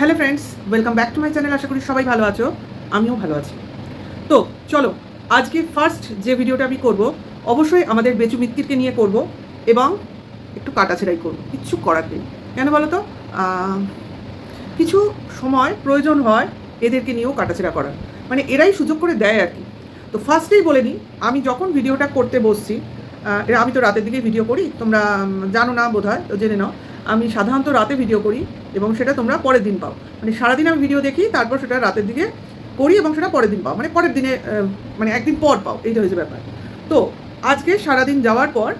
Hello friends welcome back to my channel আশা করি সবাই ভালো আছো, আমিও ভালো আছি। তো চলো, আজকে ফার্স্ট যে ভিডিওটা আমি করব, অবশ্যই আমাদের বেচু মিত্তিরকে নিয়ে করব এবং একটু কাটাছেড়াই করব, কিচ্ছু করার নেই। কেন বলো তো কিছু সময় প্রয়োজন হয় এদেরকে নিয়েও কাটাছেড়া করার। মানে এরাই সুযোগ করে দেয় আর কি। তো ফার্স্টেই বলে নিই আমি যখন ভিডিওটা করতে বসছি আমি তো রাতের দিকে ভিডিও করি, তোমরা জানো না বোধ হয় তো জেনে নাও। আমি সাধারণত রাতে ভিডিও করি এবং সেটা তোমরা পরের দিন পাও। মানে সারাদিন আমি ভিডিও দেখি, তারপর সেটা রাতের দিকে করি এবং সেটা পরের দিন পাও। মানে পরের দিনে মানে একদিন পর পাও, এইটা হয়েছে ব্যাপার। তো আজকে সারাদিন যাওয়ার পর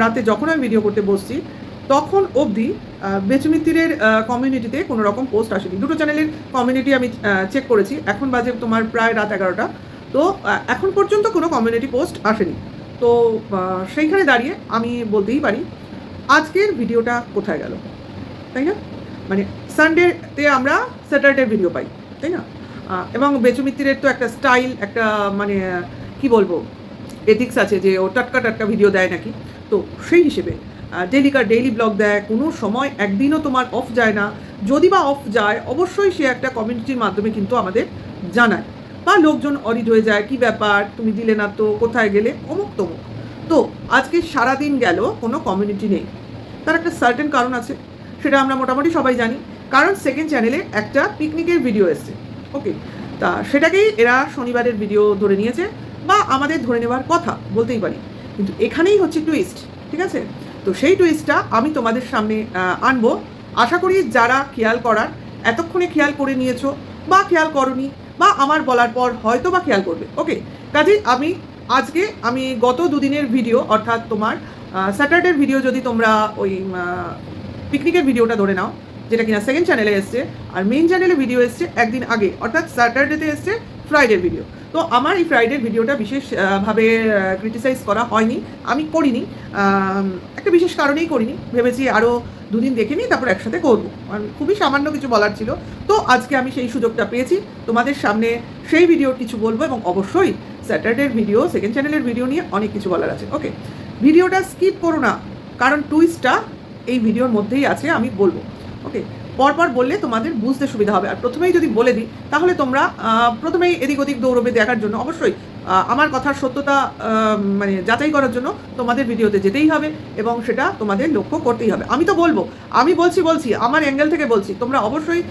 রাতে যখন আমি ভিডিও করতে বসছি, তখন অবধি বেচুমিত্তিরের কমিউনিটিতে কোনো রকম পোস্ট আসেনি। দুটো চ্যানেলের কমিউনিটি আমি চেক করেছি। এখন বাজে তোমার প্রায় রাত এগারোটা। তো এখন পর্যন্ত কোনো কমিউনিটি পোস্ট আসেনি। তো সেইখানে দাঁড়িয়ে আমি বলতেই পারি আজকের ভিডিওটা কোথায় গেল? তাই না? মানে সানডেতে আমরা স্যাটারডে ভিডিও পাই, তাই না? এবং বেচুমিত্তিরের তো একটা স্টাইল একটা মানে কি বলব এথিক্স আছে যে ও টাটকা টাটকা ভিডিও দেয় নাকি। তো সেই হিসেবে ডেলিকার ডেইলি ব্লগ দেয়, কোনো সময় একদিনও তোমার অফ যায় না। যদি বা অফ যায়, অবশ্যই সে একটা কমিউনিটির মাধ্যমে কিন্তু আমাদের জানায়। বা লোকজন অরিড হয়ে যায়, কি ব্যাপার, তুমি দিলে না তো, কোথায় গেলে? অমুক তমুক। তো আজকে সারাদিন গেল, কোনো কমিউনিটি নেই। তার একটা সার্টেন কারণ আছে, সেটা আমরা মোটামুটি সবাই জানি। কারণ সেকেন্ড চ্যানেলে একটা পিকনিকের ভিডিও এসছে। ওকে তা সেটাকেই এরা শনিবারের ভিডিও ধরে নিয়েছে বা আমাদের ধরে নেওয়ার কথা, বলতেই পারি। কিন্তু এখানেই হচ্ছে টুইস্ট ঠিক আছে? তো সেই টুইস্টটা আমি তোমাদের সামনে আনব। আশা করি যারা খেয়াল করার, এতক্ষণে খেয়াল করে নিয়েছো বা খেয়াল করনি বা আমার বলার পর হয়তো বা খেয়াল করবে। ওকে কাজেই আমি আজকে আমি গত দুদিনের ভিডিও অর্থাৎ তোমার স্যাটারডের ভিডিও যদি তোমরা ওই পিকনিকের ভিডিওটা ধরে নাও, যেটা কিনা সেকেন্ড চ্যানেলে এসছে, আর মেইন চ্যানেলে ভিডিও এসছে একদিন আগে, অর্থাৎ স্যাটারডেতে এসছে ফ্রাইডের ভিডিও তো আমার এই ফ্রাইডের ভিডিওটা বিশেষভাবে ক্রিটিসাইজ করা হয়নি, আমি করিনি একটা বিশেষ কারণেই করিনি, ভেবেছি আরও দুদিন দেখে নিই তারপর একসাথে করব। আর খুবই সামান্য কিছু বলার ছিল। তো আজকে আমি সেই সুযোগটা পেয়েছি, তোমাদের সামনে সেই ভিডিওর কিছু বলব এবং অবশ্যই স্যাটারডের ভিডিও সেকেন্ড চ্যানেলের ভিডিও নিয়ে অনেক কিছু বলার আছে। ওকে ভিডিওটা স্কিপ করো না, কারণ টুইস্টটা এই ভিডিওর মধ্যেই আছে, আমি বলব। ওকে পরপর বললে তোমাদের বুঝতে সুবিধা হবে। আর প্রথমেই যদি বলে দিই, তাহলে তোমরা প্রথমেই এদিক ওদিক দৌড়বে দেখার জন্য। অবশ্যই আমার কথার সত্যতা মানে যাচাই করার জন্য তোমাদের ভিডিওতে যেতেই হবে এবং সেটা তোমাদের লক্ষ্য করতেই হবে। আমি তো বলব, আমি বলছি বলছি, আমার অ্যাঙ্গেল থেকে বলছি। তোমরা অবশ্যই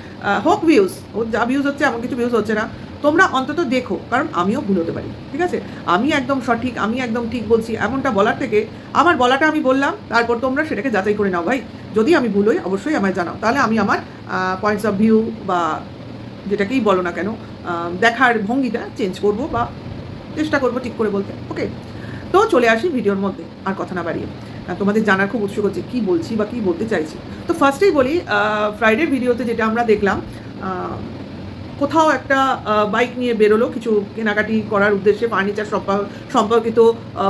হোক ভিউজ যা ভিউজ হচ্ছে, এমন কিছু ভিউজ হচ্ছে না। তোমরা অন্তত দেখো, কারণ আমিও ভুল হতে পারি, ঠিক আছে? আমি একদম সঠিক, আমি একদম ঠিক বলছি, এমনটা বলার থেকে আমার বলাটা আমি বললাম, তারপর তোমরা সেটাকে যাচাই করে নাও ভাই। যদি আমি ভুল হই, অবশ্যই আমায় জানাও। তাহলে আমি আমার পয়েন্টস অফ ভিউ বা যেটাকেই বলো না কেন দেখার ভঙ্গিটা চেঞ্জ করব বা চেষ্টা করব ঠিক করে বলতে ওকে তো চলে আসি ভিডিওর মধ্যে, আর কথা না বাড়িয়ে। তোমাদের জানার খুব উৎসুক হচ্ছে, কী বলছি বা কী বলতে চাইছি? তো ফার্স্টেই বলি ফ্রাইডের ভিডিওতে যেটা আমরা দেখলাম কোথাও একটা বাইক নিয়ে বেরোলো কিছু কেনাকাটি করার উদ্দেশ্যে ফার্নিচার সম্পর্কিত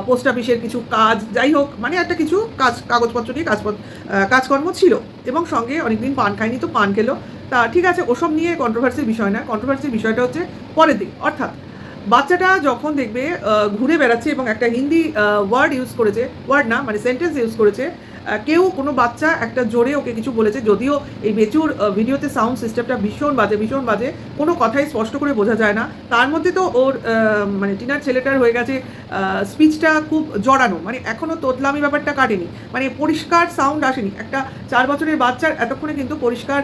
পোস্ট অফিসের কিছু কাজ, যাই হোক মানে একটা কিছু কাজ, কাগজপত্র নিয়ে কাজ কাজকর্ম ছিল এবং সঙ্গে অনেকদিন পান খায়নি তো পান খেলো। তা ঠিক আছে, ওসব নিয়ে কন্ট্রোভার্সির বিষয় না কন্ট্রোভার্সির বিষয়টা হচ্ছে পরের দিক অর্থাৎ বাচ্চাটা যখন দেখবে ঘুরে বেড়াচ্ছে এবং একটা হিন্দি ওয়ার্ড ইউজ করেছে ওয়ার্ড না মানে সেন্টেন্স ইউজ করেছে কেউ কোনো বাচ্চা একটা জোরে ওকে কিছু বলেছে, যদিও এই বেচুর ভিডিওতে সাউন্ড সিস্টেমটা ভীষণ বাজে ভীষণ বাজে, কোনো কথাই স্পষ্ট করে বোঝা যায় না। তার মধ্যে তো ওর মানে টিনার ছেলেটার হয়ে গেছে স্পিচটা খুব জড়ানো মানে এখনও তোতলামি ব্যাপারটা কাটেনি মানে পরিষ্কার সাউন্ড আসেনি। একটা চার বছরের বাচ্চার এতক্ষণে কিন্তু পরিষ্কার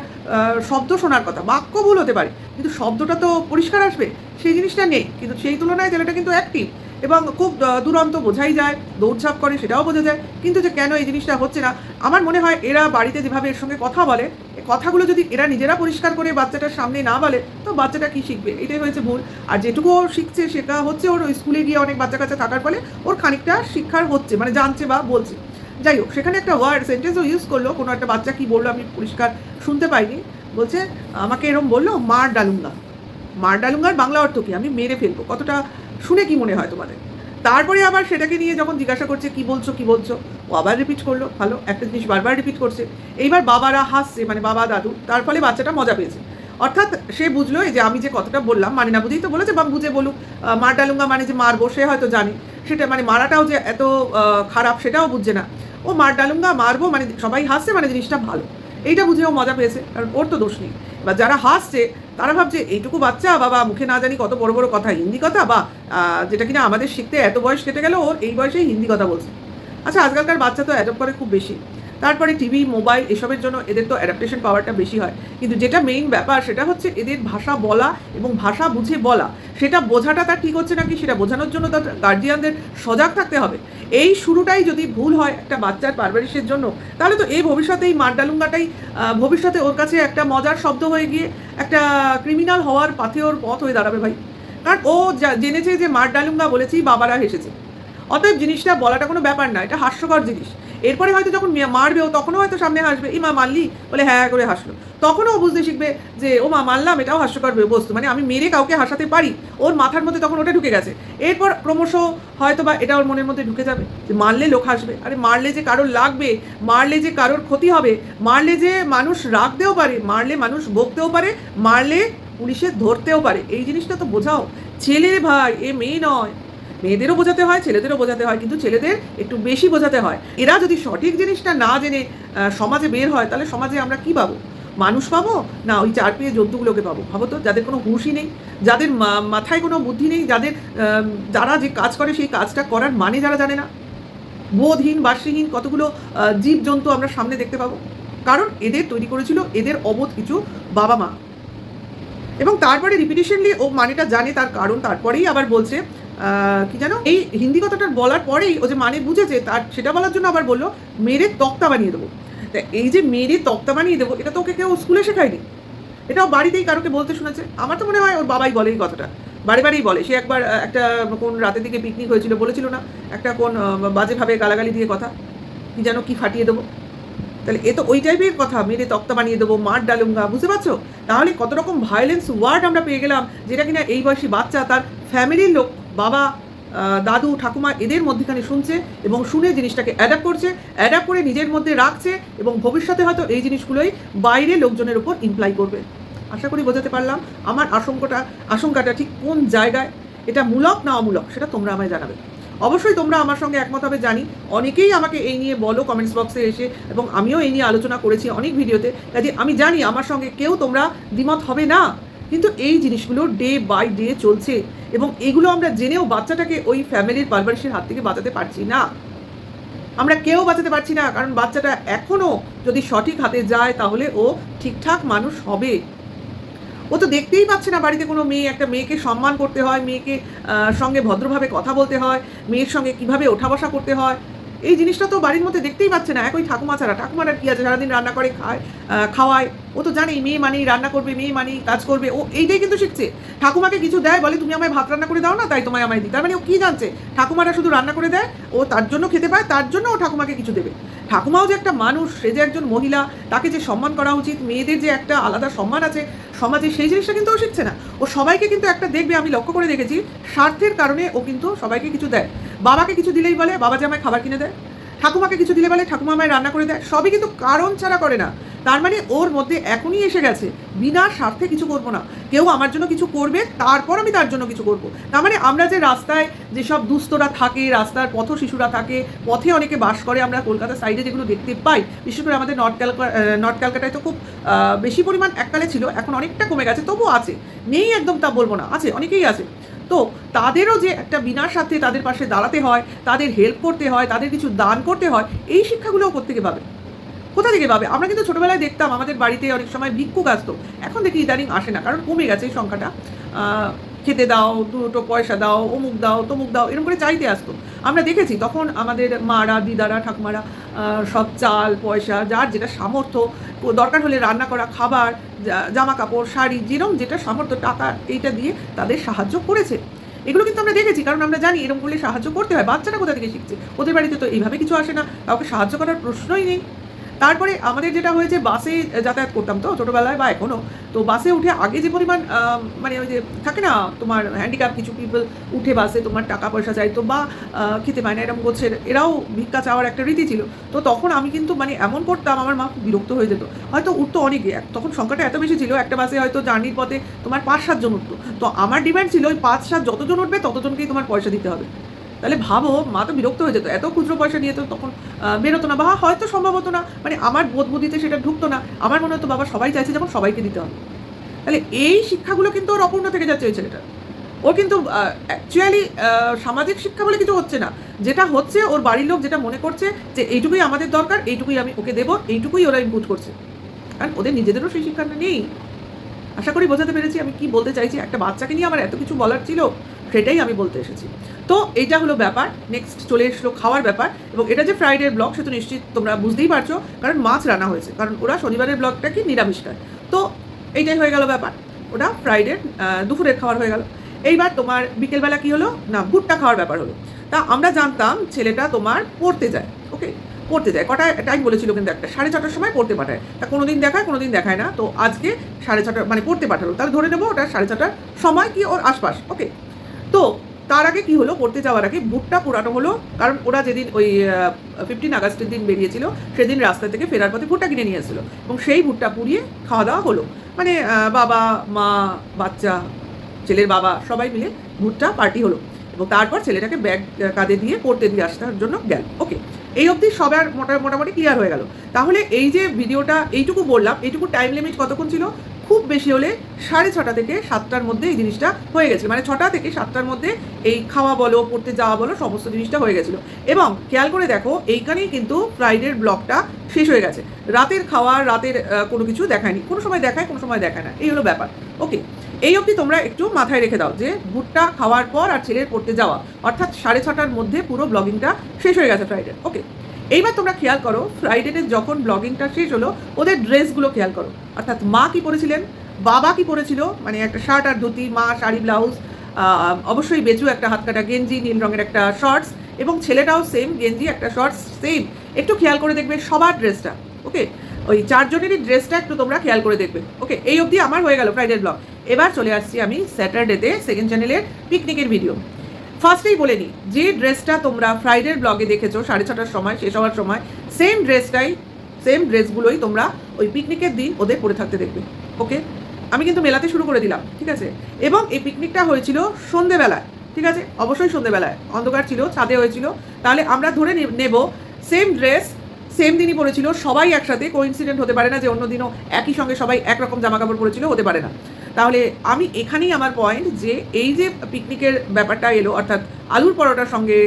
শব্দ শোনার কথা, বাক্য ভুল হতে পারে, কিন্তু শব্দটা তো পরিষ্কার আসবে, সেই জিনিসটা নেই, কিন্তু সেই তুলনায় ছেলেটা কিন্তু অ্যাক্টিভ এবং খুব দুরন্ত বোঝাই যায়, দৌড়ঝাঁপ করে, সেটাও বোঝা যায়। কিন্তু যে কেন এই জিনিসটা হচ্ছে না, আমার মনে হয় এরা বাড়িতে যেভাবে এর সঙ্গে কথা বলে কথাগুলো যদি এরা নিজেরা পরিষ্কার করে বাচ্চাটার সামনে না বলে, তো বাচ্চাটা কি শিখবে? এটাই হয়েছে ভুল। আর যেটুকু শিখছে, সেটা হচ্ছে ওর স্কুলে গিয়ে অনেক বাচ্চা কাচ্চা থাকার ফলে ওর খানিকটা শিক্ষার হচ্ছে মানে জানছে বা বলছে। যাই হোক, সেখানে একটা ওয়ার্ড সেন্টেন্সও ইউজ করল, কোনো একটা বাচ্চা কি বলল আমি পরিষ্কার শুনতে পাইনি। বলছে, আমাকে এরম বলল, মার ডালুঙ্গা। মার ডালুঙ্গার বাংলা অর্থ কি? আমি মেরে ফেলব। কতটা শুনে কি মনে হয় তোমাদের? তারপরে আবার সেটাকে নিয়ে যখন জিজ্ঞাসা করছে, কি বলছো কি বলছো? ও আবার রিপিট করল, ভালো, একটা জিনিস বারবার রিপিট করছে। এইবার বাবারা হাসছে মানে বাবা, দাদু, তার ফলে বাচ্চাটা মজা পেয়েছে। অর্থাৎ সে বুঝলো যে আমি যে কথাটা বললাম মানে না বুঝেই তো বলেছে, বা বুঝে বলুক মার ডালুঙ্গা মানে যে মারবো, সে হয়তো জানে। সেটা মানে মারাটাও যে এত খারাপ, সেটাও বুঝছে না। ও মার ডালুঙ্গা মারবো মানে সবাই হাসছে মানে জিনিসটা ভালো। এইটা বুঝেও মজা পেয়েছে, কারণ ওর তো দোষ নেই। এবার যারা হাসছে, তারা ভাবছে, এইটুকু বাচ্চা, বাবা, মুখে না জানি কত বড় বড় কথা, হিন্দি কথা, বা যেটা কিনা আমাদের শিখতে এত বয়স কেটে গেল, ওর এই বয়সেই হিন্দি কথা বলছে। আচ্ছা আজকালকার বাচ্চা তো অ্যাডপ্ট করে খুব বেশি। তারপরে টিভি, মোবাইল এসবের জন্য এদের তো অ্যাডাপ্টেশন পাওয়ারটা বেশি হয়। কিন্তু যেটা মেইন ব্যাপার সেটা হচ্ছে এদের ভাষা বলা এবং ভাষা বুঝে বলা। সেটা বোঝাটা তার ঠিক হচ্ছে নাকি সেটা বোঝানোর জন্য তার গার্জিয়ানদের সজাগ থাকতে হবে। এই শুরুটাই যদি ভুল হয় একটা বাচ্চার পারভারিশের জন্য, তাহলে তো এই ভবিষ্যতে এই মারডালুঙ্গাটাই ভবিষ্যতে ওর কাছে একটা মজার শব্দ হয়ে গিয়ে একটা ক্রিমিনাল হওয়ার পাথে ওর পথ হয়ে দাঁড়াবে ভাই। কারণ ও জেনেছে যে মারডালুঙ্গা বলেছি, বাবারা হেসেছে। অতএব জিনিসটা বলাটা কোনো ব্যাপার না, এটা হাস্যকর জিনিস। এরপরে হয়তো যখন মারবে ও তখনও হয়তো সামনে হাসবে ই মা, মারলি? বলে হ্যাঁ করে হাসলো। তখনও বুঝতে শিখবে যে, ও মা, মারলাম, এটাও হাস্যকর বস্তু। মানে আমি মেরে কাউকে হাসাতে পারি, ওর মাথার মধ্যে তখন ওটা ঢুকে গেছে। এরপর ক্রমশ হয়তো বা এটা ওর মনের মধ্যে ঢুকে যাবে যে, মারলে লোক হাসবে। আরে, মারলে যে কারোর লাগবে, মারলে যে কারোর ক্ষতি হবে, মারলে যে মানুষ রাখতেও পারে, মারলে মানুষ বকতেও পারে, মারলে পুলিশে ধরতেও পারে। এই জিনিসটা তো বোঝাও। ছেলে ভাই, এ মেয়ে নয়। মেয়েদেরও বোঝাতে হয়, ছেলেদেরও বোঝাতে হয়, কিন্তু ছেলেদের একটু বেশি বোঝাতে হয়। এরা যদি সঠিক জিনিসটা না জেনে সমাজে বের হয়, তাহলে সমাজে আমরা কি পাবো? মানুষ পাবো? না, ওই চার পেয়ে জন্তুগুলোকে পাবো। ভাবো তো, যাদের কোনো হুঁশই নেই, যাদের মাথায় কোনো বুদ্ধি নেই, যাদের যারা যে কাজ করে সেই কাজটা করার মানে যারা জানে না। বোধহীন বার্ষিকহীন কতগুলো জীবজন্তু আমরা সামনে দেখতে পাবো। কারণ এদের তৈরি করেছিল এদের অবোধ কিছু বাবা মা এবং তারপরে রিপিটেশনলি ও মানেটা জানে, তার কারণ, তারপরেই আবার বলছে কি জানো এই হিন্দি কথাটা বলার পরেই ও যে মানে বুঝেছে, তার সেটা বলার জন্য আবার বলল, মেরে তক্তা বানিয়ে দেবো। তা এই যে মেরে তক্তা বানিয়ে দেবো, এটা তো ওকে কেউ স্কুলে শেখায়নি। এটাও বাড়িতেই কারোকে বলতে শুনেছে। আমার তো মনে হয় ওর বাবাই বলে এই কথাটা। বাড়ি বাড়িই বলে। সে একবার একটা কোন রাতের দিকে পিকনিক হয়েছিল বলেছিল না? একটা কোন বাজেভাবে গালাগালি দিয়ে কথা। কি যেন কি ফাটিয়ে দেবো। তাহলে এ তো ওই টাইপের কথা। মেরে তক্তা বানিয়ে দেবো, মার ডালুঙ্গা, বুঝতে পারছ? তাহলে কত রকম ভায়োলেন্স ওয়ার্ড আমরা পেয়ে গেলাম, যেটা কিনা এই বয়সী বাচ্চা তার ফ্যামিলির লোক বাবা দাদু, ঠাকুমা এদের মধ্যেখানে শুনছে এবং শুনে জিনিসটাকে অ্যাডাপ্ট করছে অ্যাডাপ্ট করে নিজের মধ্যে রাখছে এবং ভবিষ্যতে হয়তো এই জিনিসগুলোই বাইরে লোকজনের উপর ইমপ্লাই করবে। আশা করি বোঝাতে পারলাম। আমার আশঙ্কাটা আশঙ্কাটা ঠিক কোন জায়গায়? এটা মূলক না অমূলক সেটা তোমরা আমায় জানাবে। অবশ্যই তোমরা আমার সঙ্গে একমত হবে, জানি। অনেকেই আমাকে এই নিয়ে বলো কমেন্টস বক্সে এসে এবং আমিও এই নিয়ে আলোচনা করেছি অনেক ভিডিওতে কাজে আমি জানি আমার সঙ্গে কেউ তোমরা দ্বিমত হবে না। কিন্তু এই জিনিসগুলো ডে বাই ডে চলছে এবং এগুলো আমরা জেনেও বাচ্চাটাকে ওই ফ্যামিলির পারভারিশের হাত থেকে বাঁচাতে পারছি না। আমরা কেউ বাঁচাতে পারছি না, কারণ বাচ্চাটা এখনও যদি সঠিক হাতে যায় তাহলে ও ঠিকঠাক মানুষ হবে। ও তো দেখতেই পাচ্ছে না বাড়িতে কোনো মেয়ে। একটা মেয়েকে সম্মান করতে হয়, মেয়েকে সঙ্গে ভদ্রভাবে কথা বলতে হয়, মেয়ের সঙ্গে কীভাবে ওঠা বসা করতে হয়। এই জিনিসটা তো বাড়ির মধ্যে দেখতেই পাচ্ছে না। একই ঠাকুমা ছাড়া। ঠাকুমারা কী আছে? সারাদিন রান্না করে খায় খাওয়ায়। ও তো জানেই, মেয়ে মানেই রান্না করবে, মেয়ে মানেই কাজ করবে, ও এইটাই কিন্তু শিখছে। ঠাকুমাকে কিছু দেয়, বলে তুমি আমায় ভাত রান্না করে দাও না, তাই তোমায় আমায় দিই। তার মানে ও কী জানছে? ঠাকুমারা শুধু রান্না করে দেয়, ও তার জন্য খেতে পায়, তার জন্য ও ঠাকুমাকে কিছু দেবে। ঠাকুমাও যে একটা মানুষ, সে যে একজন মহিলা, তাকে যে সম্মান করা উচিত, মেয়েদের যে একটা আলাদা সম্মান আছে, সমাজে সেই জিনিসটা কিন্তু ও শিখছে না। ও সবাইকে কিন্তু একটা দেখবে, আমি লক্ষ্য করে দেখেছি, স্বার্থের কারণে ও কিন্তু সবাইকে কিছু দেয়। বাবাকে কিছু দিলেই বলে, বাবা যে আমায় খাবার কিনে দেয়, ঠাকুমাকে কিছু দিলে বলে, ঠাকুমা আমায় রান্না করে দেয়, সবই কিন্তু কারণ ছাড়া করে না। তার মানে ওর মধ্যে এখনই এসে গেছে। বিনা স্বার্থে কিছু করব না। কেউ আমার জন্য কিছু করবে, তারপর আমি তার জন্য কিছু করব। তার মানে আমরা যে রাস্তায় যেসব দুস্থরা থাকে, রাস্তার পথ শিশুরা থাকে, পথে অনেকে বাস করে, আমরা কলকাতা সাইডে যেগুলো দেখতে পাই, বিশেষ করে আমাদের নর্থ ক্যালকা নর্থ ক্যালকাটায় তো খুব বেশি পরিমাণ এককালে ছিল, এখন অনেকটা কমে গেছে, তবুও আছে। নেই একদম তা বলব না, আছে, অনেকেই আছে। তো তাদেরও যে একটা বিনার সাথে তাদের পাশে দাঁড়াতে হয়, তাদের হেল্প করতে হয়, তাদের কিছু দান করতে হয়, এই শিক্ষাগুলোও কোথেকে পাবে? কোথা থেকে পাবে? আমরা কিন্তু ছোটবেলায় দেখতাম আমাদের বাড়িতে অনেক সময় ভিক্ষুক আসতো। এখন দেখি ইদানিং আসে না, কারণ কমে গেছে এই সংখ্যাটা। খেতে দাও, দুটো পয়সা দাও, অমুক দাও, তমুক দাও, এরকম করে চাইতে আসতো। আমরা দেখেছি তখন আমাদের মারা, দিদারা, ঠাকুমারা সব চাল, পয়সা, যার যেটা সামর্থ্য, দরকার হলে রান্না করা, খাবার জামা কাপড় শাড়ি যেরকম যেটা সামর্থ্য, টাকা এইটা দিয়ে তাদের সাহায্য করেছে। এগুলো কিন্তু আমরা দেখেছি, কারণ আমরা জানি এরকম করলে সাহায্য করতে হয়। বাচ্চারা কোথা থেকে শিখছে? ওদের বাড়িতে তো এইভাবে কিছু আসে না। কাউকে সাহায্য করার প্রশ্নই নেই। তারপরে আমাদের যেটা হয়েছে, বাসে যাতায়াত করতাম তো ছোটোবেলায় বা এখনও তো বাসে উঠে আগে যে পরিমাণ মানে ওই যে থাকে না, তোমার হ্যান্ডিক্যাপ কিছু পিপল উঠে বাসে, তোমার টাকা পয়সা চাইতো বা খেতে পায় না, এরকম করছে, এরাও ভিক্ষা চাওয়ার একটা রীতি ছিল। তো তখন আমি কিন্তু মানে এমন করতাম, আমার মা খুব বিরক্ত হয়ে যেত। হয়তো উঠতো অনেকে তখন সংখ্যাটা এত বেশি ছিল, একটা বাসে হয়তো জার্নির পথে তোমার পাঁচ সাতজন উঠতো। তো আমার ডিমান্ড ছিল ওই পাঁচ সাত যতজন উঠবে, ততজনকেই তোমার পয়সা দিতে হবে। তাহলে ভাবো, মা তো বিরক্ত হয়ে যেত, এত খুচরো পয়সা নিয়ে তো তখন বেরোতো না, বা হয়তো সম্ভব হতো না মানে আমার বোধ বুদ্ধিতে সেটা ঢুকতো না, আমার মনে হতো বাবা সবাই চাইছে যখন সবাইকে দিতে হবে। তাহলে এই শিক্ষাগুলো কিন্তু ওর অপূর্ণ থেকে যাচ্ছে ওই ছেলেটা ওর কিন্তু অ্যাকচুয়ালি সামাজিক শিক্ষা বলে কিছু হচ্ছে না। যেটা হচ্ছে ওর বাড়ির লোক যেটা মনে করছে যে এইটুকুই আমাদের দরকার, এইটুকুই আমি ওকে দেবো, এইটুকুই ওরা ইনপুট করছে। কারণ ওদের নিজেদেরও সেই শিক্ষাটা নেই। আশা করি বোঝাতে পেরেছি, আমি কি বলতে চাইছি, একটা বাচ্চাকে নিয়ে আমার এত কিছু বলার ছিল, সেটাই আমি বলতে এসেছি। তো এটা হলো ব্যাপার। নেক্সট চলে এসলো খাওয়ার ব্যাপার। এবং এটা যে ফ্রাইডের ব্লগ সে তো নিশ্চিত তোমরা বুঝতেই পারছ, কারণ মাছ রান্না হয়েছে। কারণ ওরা শনিবারের ব্লগটা কি নিরামিষ খায়। তো এইটাই হয়ে গেল ব্যাপার। ওটা ফ্রাইডের দুপুরের খাবার হয়ে গেল। এইবার তোমার বিকেলবেলা কি হলো? না, ভুট্টা খাওয়ার ব্যাপার হলো। তা আমরা জানতাম ছেলেটা তোমার পড়তে যায় ওকে পড়তে যায়। কটা টাইম বলেছিল কিন্তু একটা। সাড়ে ছটার সময় পড়তে পাঠায়। তা কোনো দিন দেখায় কোনো দিন দেখায় না। তো আজকে সাড়ে ছটা মানে পড়তে পাঠালো। তাহলে ধরে নেব ওটা সাড়ে ছটার সময় কি ওর আশপাশ ওকে তো তার আগে কি হলো, পড়তে যাওয়ার আগে বুটটা পোড়ানো হলো, কারণ ওরা যেদিন ওই ফিফটিন আগস্টের দিন বেরিয়েছিল, সেদিন রাস্তা থেকে ফেরার পথে ভুট্টা কিনে নিয়ে এসেছিল। এবং সেই ভুট্টা পুড়িয়ে খাওয়া দাওয়া হলো। মানে বাবা, মা, বাচ্চা, ছেলের বাবা সবাই মিলে ভুট্টা পার্টি হলো। এবং তারপর ছেলেটাকে ব্যাগ কাঁধে দিয়ে পড়তে দিয়ে আসার জন্য গেল। ওকে এই অবধি সবার মোটা, মোটামুটি ক্লিয়ার হয়ে গেল। তাহলে এই যে ভিডিওটা এইটুকু বললাম, এইটুকু টাইম লিমিট কতক্ষণ ছিল? খুব বেশি হলে সাড়ে ছটা থেকে সাতটার মধ্যে এই জিনিসটা হয়ে গেছিল। মানে ছটা থেকে সাতটার মধ্যে এই খাওয়া বলো, পড়তে যাওয়া বলো, সমস্ত জিনিসটা হয়ে গেছিল। এবং খেয়াল করে দেখো, এইখানেই কিন্তু ফ্রাইডের ব্লগটা শেষ হয়ে গেছে। রাতের খাওয়া, রাতের কোনো কিছু দেখায়নি। কোনো সময় দেখায়, কোনো সময় দেখায় না। এই হলো ব্যাপার। ওকে, এই অবধি তোমরা একটু মাথায় রেখে দাও যে ভুট্টা খাওয়ার পর আর ছেলের পড়তে যাওয়া, অর্থাৎ সাড়ে ছটার মধ্যে পুরো ব্লগিংটা শেষ হয়ে গেছে ফ্রাইডে ওকে। এইবার তোমরা খেয়াল করো ফ্রাইডেতে যখন ব্লগিংটা শেষ হলো, ওদের ড্রেসগুলো খেয়াল করো। অর্থাৎ মা কি পরেছিলেন? বাবা কি পরেছিল? মানে একটা শার্ট আর ধুতি, মা শাড়ি ব্লাউজ অবশ্যই বেচু একটা হাত কাটা গেঞ্জি, নীল রঙের একটা শর্টস এবং ছেলেটাও সেম গেঞ্জি, একটা শর্টস সেম একটু খেয়াল করে দেখবে সবার ড্রেসটা ওকে ওই চারজনেরই ড্রেসটা একটু তোমরা খেয়াল করে দেখবে ওকে এই অবধি আমার হয়ে গেল ফ্রাইডের ব্লগ এবার চলে আসছি আমি স্যাটারডেতে সেকেন্ড চ্যানেলের পিকনিকের ভিডিও ফার্স্টেই বলে নিই যে ড্রেসটা তোমরা ফ্রাইডের ব্লগে দেখেছ, সাড়ে ছটার সময়, শেষ হওয়ার সময় সেম ড্রেসটাই সেম ড্রেসগুলোই তোমরা ওই পিকনিকের দিন ওদের পরে থাকতে দেখবে ওকে আমি কিন্তু মেলাতে শুরু করে দিলাম, ঠিক আছে? এবং এই পিকনিকটা হয়েছিল সন্ধেবেলায়, ঠিক আছে? অবশ্যই সন্ধেবেলায়, অন্ধকার ছিল, ছাদে হয়েছিল। তাহলে আমরা ধরে নেব সেম ড্রেস সেম দিনই পরেছিল সবাই একসাথে কোইন্সিডেন্ট হতে পারে না যে অন্য দিনও একই সঙ্গে সবাই একরকম জামা কাপড় পরেছিল, হতে পারে না। তাহলে আমি এখানেই আমার পয়েন্ট যে এই যে পিকনিকের ব্যাপারটা এলো, অর্থাৎ আলুর পরোটার সঙ্গে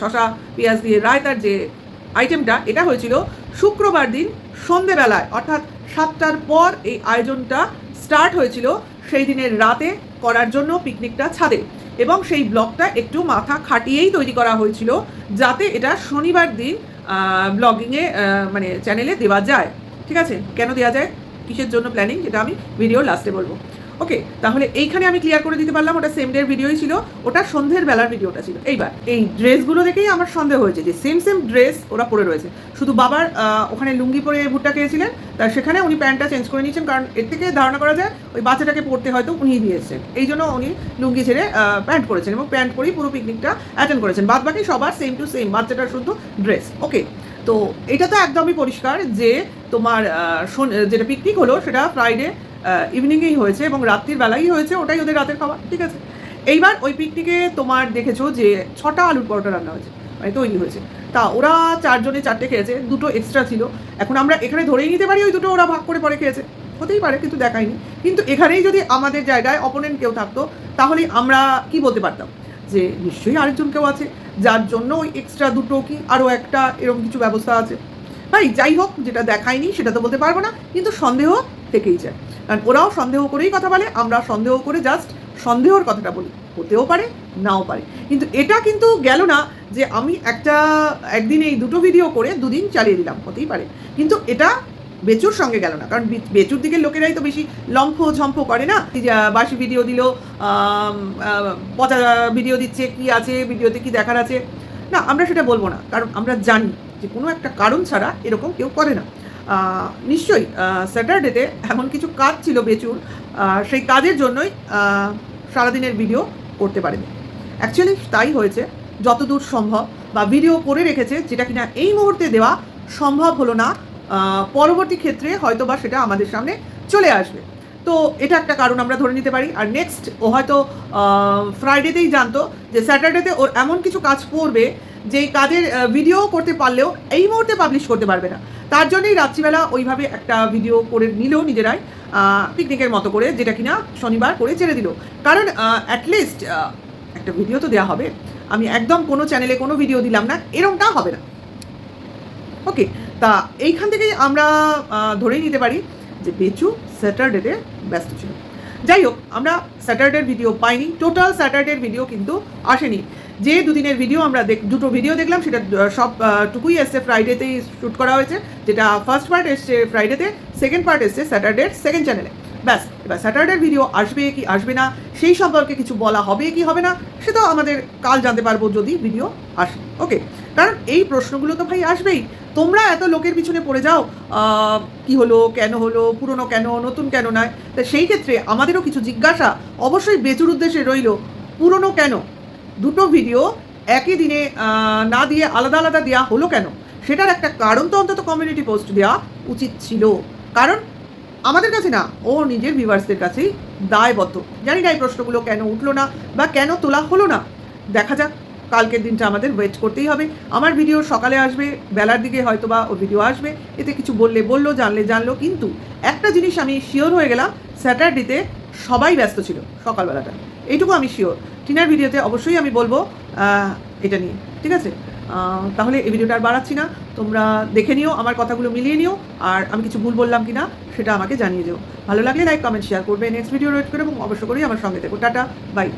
শশা পেঁয়াজ দিয়ে রায়তার যে আইটেমটা এটা হয়েছিল শুক্রবার দিন সন্ধেবেলায়, অর্থাৎ সাতটার পর এই আয়োজনটা স্টার্ট হয়েছিল সেই দিনের রাতে করার জন্য পিকনিকটা ছাদে। এবং সেই ব্লগটা একটু মাথা খাটিয়েই তৈরি করা হয়েছিল যাতে এটা শনিবার দিন ব্লগিংয়ে মানে চ্যানেলে দেওয়া যায়। ঠিক আছে? কেন দেওয়া যায়? কিসের জন্য প্ল্যানিং যেটা আমি ভিডিও লাস্টে বলব। ওকে তাহলে এইখানে আমি ক্লিয়ার করে দিতে পারলাম, ওটা সেম ডের ভিডিওই ছিল, ওটা সন্ধ্যের বেলার ভিডিওটা ছিল। এইবার, এই ড্রেসগুলো দেখেই আমার সন্দেহ হয়েছে যে সেম সেম ড্রেস ওরা পরে রয়েছে। শুধু বাবার ওখানে লুঙ্গি পরে ভুট্টা খেয়েছিলেন, তার সেখানে উনি প্যান্টটা চেঞ্জ করে নিয়েছেন, কারণ এর থেকে ধারণা করা যায় ওই বাচ্চাটাকে পড়তে হয়তো উনিই দিয়েছেন। এই জন্য উনি লুঙ্গি ছেড়ে প্যান্ট পরেছেন এবং প্যান্ট পরেই পুরো পিকনিকটা অ্যাটেন্ড করেছেন। বাদ বাকি সবার সেম টু সেম বাচ্চাটার শুধু ড্রেস ওকে তো এটা তো একদমই পরিষ্কার যে তোমার যেটা পিকনিক হলো সেটা ফ্রাইডে ইভিনিংয়েই হয়েছে এবং রাত্রির বেলাই হয়েছে, ওটাই ওদের রাতের খাবার, ঠিক আছে? এইবার ওই পিকনিকে তোমার দেখেছ যে ছটা আলুর পরোটা রান্না হয়েছে মানে তৈরি হয়েছে। তা ওরা চারজনে চারটে খেয়েছে, দুটো এক্সট্রা ছিল। এখন আমরা এখানে ধরেই নিতে পারি ওই দুটো ওরা ভাগ করে পরে খেয়েছে। হতেই পারে, কিন্তু দেখায়নি। কিন্তু এখানেই যদি আমাদের জায়গায় অপোনেন্ট কেউ থাকতো, তাহলে আমরা কি বলতে পারতাম? যে নিশ্চয়ই আরেকজন কেউ আছে। যার জন্য ওই এক্সট্রা দুটো কি আরও একটা এরকম কিছু ব্যবস্থা আছে। ভাই, যাই হোক, যেটা দেখায়নি সেটা তো বলতে পারব না, কিন্তু সন্দেহ থেকেই যায়। কারণ ওরাও সন্দেহ করেই কথা বলে, আমরা সন্দেহ করে জাস্ট সন্দেহর কথাটা বলি। হতেও পারে, নাও পারে। কিন্তু এটা কিন্তু গেল না যে আমি একটা, একদিন এই দুটো ভিডিও করে দুদিন চালিয়ে দিলাম, হতেই পারে। কিন্তু এটা বেচুর সঙ্গে গেল না। কারণ বেচুর দিকের লোকেরাই তো বেশি লম্ফ ঝম্প করে না। বাসি ভিডিও দিল পচা ভিডিও দিচ্ছে, কি আছে ভিডিওতে কি দেখার আছে। না, আমরা সেটা বলব না। কারণ আমরা জানি যে কোনো একটা কারণ ছাড়া এরকম কেউ করে না। নিশ্চয়ই স্যাটারডেতে এমন কিছু কাজ ছিল বেচুর সেই কাজের জন্যই সারাদিনের ভিডিও করতে পারেনি। অ্যাকচুয়ালি তাই হয়েছে। যতদূর সম্ভব বা ভিডিও করে রেখেছে, যেটা কিনা এই মুহূর্তে দেওয়া সম্ভব হলো না। পরবর্তী ক্ষেত্রে হয়তো বা সেটা আমাদের সামনে চলে আসবে। তো এটা একটা কারণ আমরা ধরে নিতে পারি। আর নেক্সট ও হয়তো ফ্রাইডেতেই জানতো যে স্যাটারডেতে ওর এমন কিছু কাজ করবে যেই কাজের ভিডিও করতে পারলেও এই মুহূর্তে পাবলিশ করতে পারবে না। তার জন্যই রাত্রিবেলা ওইভাবে একটা ভিডিও করে নিলেও নিজেরাই পিকনিকের মতো করে যেটা কিনা শনিবার করে ছেড়ে দিল। কারণ অ্যাটলিস্ট একটা ভিডিও তো দেওয়া হবে। আমি একদম কোনো চ্যানেলে কোনো ভিডিও দিলাম না। এরকমটা হবে না। ওকে তা এইখান থেকেই আমরা ধরেই নিতে পারি যে বেচু স্যাটারডেতে ব্যস্ত ছিল। যাই হোক আমরা স্যাটারডের ভিডিও পাইনি টোটাল স্যাটারডের ভিডিও কিন্তু আসেনি। যে দুদিনের ভিডিও আমরা দেখ দুটো ভিডিও দেখলাম সেটা আহ, সব টুকুই এসছে ফ্রাইডেতেই শ্যুট করা হয়েছে যেটা ফার্স্ট পার্ট এসছে ফ্রাইডেতে সেকেন্ড পার্ট এসছে স্যাটারডের সেকেন্ড চ্যানেলে ব্যাস এবার স্যাটারডের ভিডিও আসবে কি আসবে না সেই সম্পর্কে কিছু বলা হবে কি হবে না সেটা আমাদের কাল জানতে পারব যদি ভিডিও আসে। ওকে কারণ এই প্রশ্নগুলো তো ভাই আসবেই। তোমরা এত লোকের পিছনে পড়ে যাও কি হলো, কেন হলো, পুরনো কেন, নতুন কেন নয়। তা সেই ক্ষেত্রে আমাদেরও কিছু জিজ্ঞাসা অবশ্যই বেচুর উদ্দেশ্যে রইল, পুরনো কেন? দুটো ভিডিও একই দিনে না দিয়ে আলাদা আলাদা দেওয়া হলো কেন? সেটার একটা কারণ তো অন্তত কমিউনিটি পোস্ট দেওয়া উচিত ছিল। কারণ আমাদের কাছে না, ও নিজের ভিউয়ার্সদের কাছেই দায়বদ্ধ। জানি না এই প্রশ্নগুলো কেন উঠল না বা কেন তোলা হলো না। দেখা যাক। কালকের দিনটা আমাদের ওয়েট করতেই হবে। আমার ভিডিও সকালে আসবে, বেলার দিকে হয়তো বা ও ভিডিও আসবে। এতে কিছু বললে বলল, জানলে জানলো, কিন্তু একটা জিনিস আমি শিওর হয়ে গেলাম স্যাটারডেতে সবাই ব্যস্ত ছিল, সকালবেলাটা। এইটুকু আমি শিওর টিনার ভিডিওতে অবশ্যই আমি বলব এটা নিয়ে, ঠিক আছে? তাহলে এই ভিডিওটা আর বাড়াচ্ছি না। তোমরা দেখে নিও, আমার কথাগুলো মিলিয়ে নিও, আর আমি কিছু ভুল বললাম কি না সেটা আমাকে জানিয়ে দিও। ভালো লাগলে লাইক কমেন্ট শেয়ার করবে। নেক্সট ভিডিও ওয়েট করে এবং অবশ্য করেই আমার সঙ্গে থেকো। Tata bye